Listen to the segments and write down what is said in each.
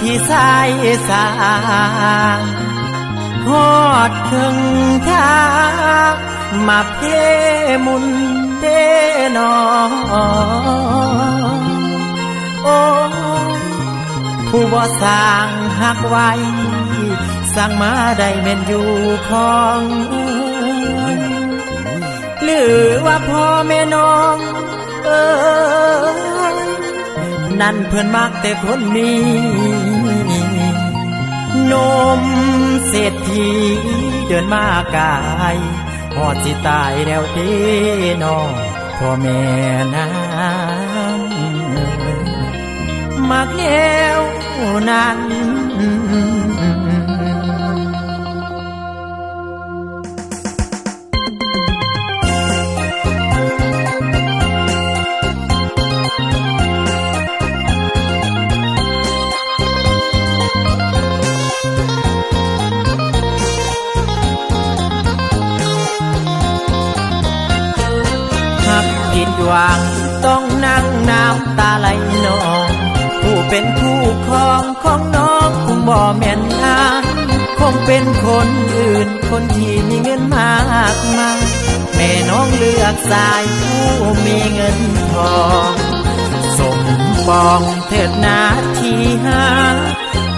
ที่สายสางฮอดถึงทางมาเพมุนเดนอโอ้ผู้บ่สร้างหักไว้สร้างมาได้เม่นอยู่ของหรือว่าพ่อแม่น้อง เอ้ย นั่นเพื่อนมากแต่คนมีนมเศรษฐีเดินมากายพอดสิตายแล้วเด้น้องพ่อแม่นั้นมักแล้วนั้นำตาไหลนองผู้เป็นคู่ครองของน้องคงบ่แม่นอานคงเป็นคนอื่นคนที่มีเงินมากมายแม่น้องเลือกสายผู้มีเงินทองสมปองเถิดนาทีหา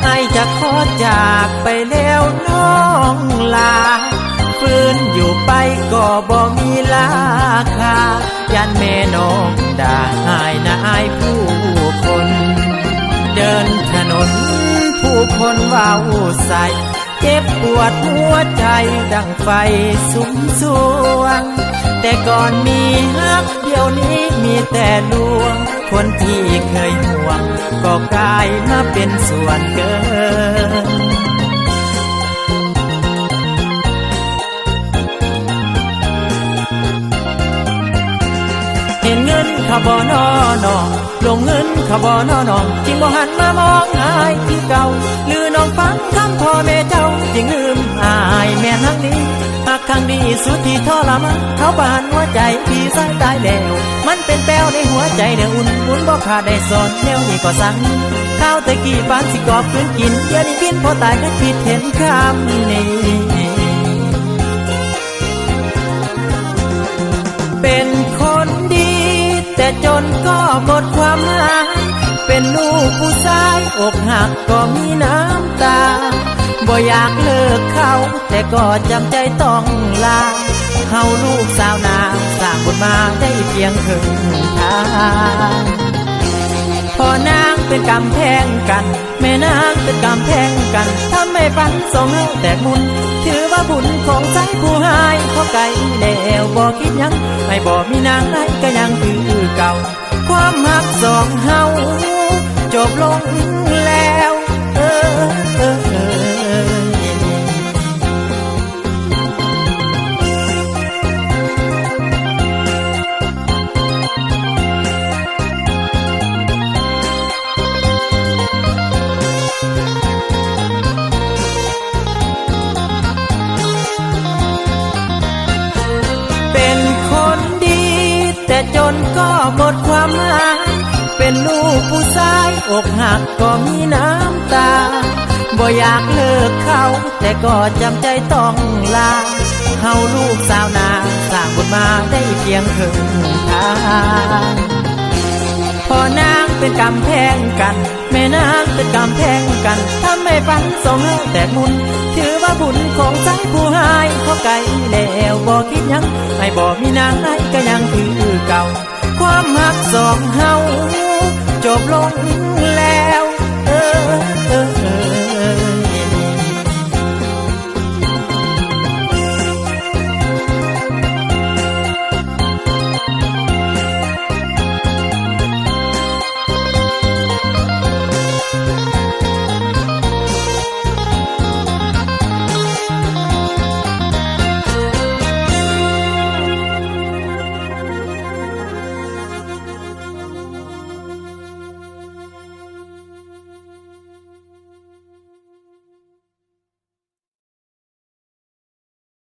ไอจะขอจากไปแล้วน้องลาฟื้นอยู่ไปก็บ่มีราคายันแม่น้องด่าหายนา คนว้าวใสเจ็บปวดหัวใจดังไฟสุมสวง แต่ก่อนมีฮักเดี๋ยวนี้มีแต่ลวง คนที่เคยห่วง ก็กลายมาเป็นส่วนเกินเห็นเงินขาบ่นอนอ ขาบ่นอนองจึงบ่หันมามองอายคือเก่าลือน้องฟังคำพ่อแม่เจ้าจึงลืมอายแม่นักนี้หักครั้งดีสุดที่ทรมานเขาบานหัวใจพี่สายตายแล้ว มันเป็นแป้วในหัวใจเนื้ออุ่นอุ่นบ่ขาดได้สอนแนวนี้ก็สั่งข้าวต่กี่ปานสิกอบคืนกินเดี๋ยวนี้บินพอตายก็คิดเห็นคำนี้เป็นคนดี แต่จนก็หมดค เป็นลูกผู้ชายอกหักก็มีน้ำตา บ่อยากเลิกเขา แต่ก็จำใจต้องลาเฮาลูกสาวนาสร้างบทมาได้เพียงครึ่งทางพอนางเป็นกำแพงกัน แม่นางเป็นกำแพงกันทำให้ฝันสองแตกมุนถือว่าบุญของใจผู้หายเพราไกลแล้วบ่คิดยังไม่บ่มีนางไหนก็ยังคือเก่า ความหักสองเฮา จบลงแล้วเออเออเออเป็นคนดี แต่จนก็หมดความหมาย เป็นลูกผู้ชาย อกหักก็มีน้ำตา บ่อยากเลิกเขา แต่ก็จำใจต้องลาเฮาลูกสาวนาสร้างบทมาได้เพียงครึ่งทางพอนางเป็นกำแพงกัน แม่นางเป็นกำแพงกันทำให้ฝันสองแตกมุน ถือว่าบุญของใจผู้หายเพราไกลแล้วบ่คิดยังไม่บ่มีนางไหนก็ยังคือเก่า ความหักสองเฮา จบลง